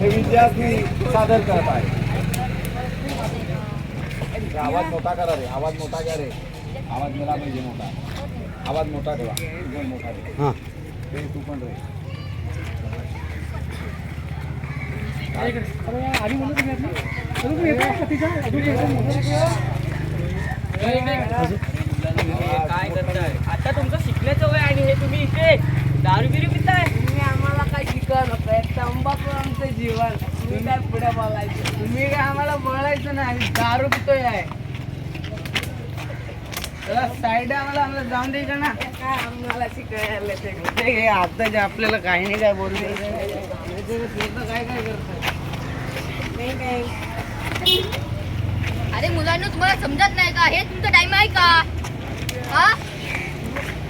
हे विद्यार्थी सादर करत आहे आवाज मोठा करा रे आवाज मोठा घ्या रे आवाज गेला पाहिजे मोठा आवाज मोठा ठेवा मोठा रे हां ते तू पण रे? काय करताय आता तुमचं शिकण्याचं वय आणि हे तुम्ही इथे दारूगिरी पिताय तुम्ही आम्हाला काय शिकवलं तंबाखू आमचं जीवन. तुम्ही काय पुढे बोलायचं? तुम्ही काय आम्हाला बोलायचं नाही. दारू पितोय आहे. साईड आम्हाला आम्हाला जाऊन द्यायचं ना. काय आम्हाला शिकायला ते ते हे आता जे आपल्याला काही नाही काय बोलू. द्यायचं काय काय करतात नाही. काय अरे मुलांना तुम्हाला समजत नाही का? हे तुमचा टाइम आहे का? हा?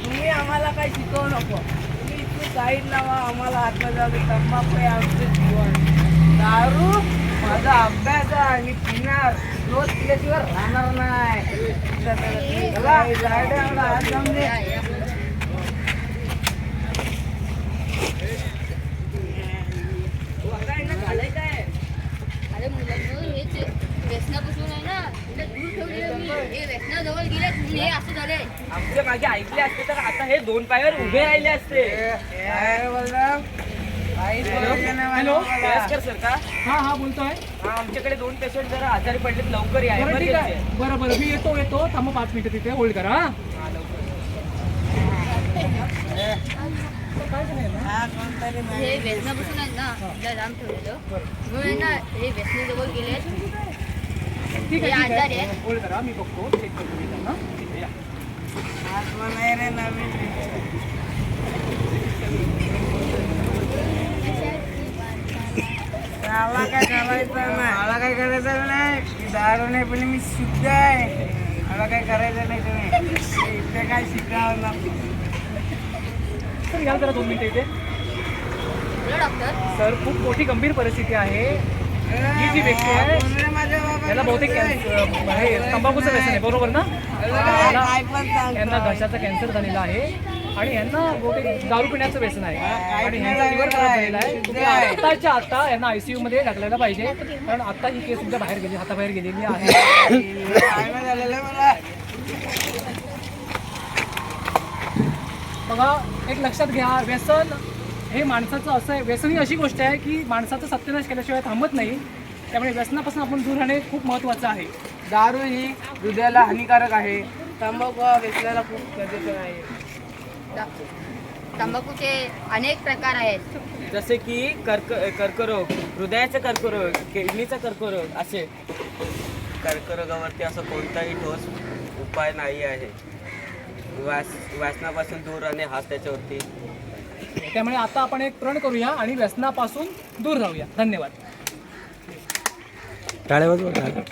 तुम्ही आम्हाला काय शिकवू नको. साईड नावा आम्हाला आतमध्ये जाऊ तंबाखू आहे आमचं जीवन. दारू माझा अभ्यास आहे मी पिणार. रोज पिल्याशिवाय राहणार नाही. चला, हात जाऊन व्यसनापासून आहे ना दूर ठेवलेलं मी. हे व्यसनाजवळ गेले तुम्ही हे असं झाले आमच्या मागे ऐकले असते तर आता हे दोन पायावर उभे राहिले असते. हॅलो? सर का? हा हा बोलतोय. हा, आमच्याकडे दोन पेशंट जरा आजारी पडलेत लवकर या बरं ठीक आहे. बरं बरं मी येतो येतो. थांबा पाच मिनिटं तिथे होल्ड करा हा? हा. हे व्यसनापासून आहे ना तिला जाम ठेवलेलं. म्हणून ना हे व्यसनाजवळ गेले ठीक हे आहे. होल्ड करा मी बघतो. चेक करतो मी त्यांना. ठीक आहे, मला काय करायचं नाही. मला काय करायचं नाही. मी दारू नाही पण मी शुद्ध आहे. मला काय करायचं नाही तुम्ही. इथे काय शिकावं ना? सर याल जरा दोन मिनिटं इथे. बोला डॉक्टर. सर खूप मोठी गंभीर परिस्थिती आहे. ही जी व्यक्ती आहे बहुतेक हे तंबाखूचं व्यसन आहे बरोबर ना? यांना घशाचा कॅन्सर झालेला आहे आणि यांना बहुतेक दारू पिण्याचं व्यसन आहे. आणि यांचा लिव्हर खराब झालेला आहे. तुम्ही आत्ताच्या आता यांना आयसीयू मध्ये टाकलेला पाहिजे. कारण आता ही केस तुमच्या बाहेर गेली हाताबाहेर गेलेली आहे. बघा एक लक्षात घ्या व्यसन हे माणसाचं असं आहे व्यसन ही अशी गोष्ट आहे की माणसाचं सत्यनाश केल्याशिवाय थांबत नाही. त्यामुळे व्यसनापासून आपण दूर राहणे खूप महत्त्वाचं आहे. दारू ही हृदयाला हानिकारक आहे. तंबाखू हा व्यसनाला खूप गरजेचं आहे. तंबाखूचे अनेक प्रकार आहेत. जसे की कर्क कर्करोग हृदयाचा कर्करोग किडनीचा कर्करोग असे. कर्करोगावरती असं कोणताही ठोस उपाय नाही आहे. वास वासनापासून दूर राहणे हाच त्याच्यावरती त्यामुळे आता आपण एक प्रण करूया आणि व्यसनापासून दूर राहूया धन्यवाद. टाळ्या वाजवा टाळ्या.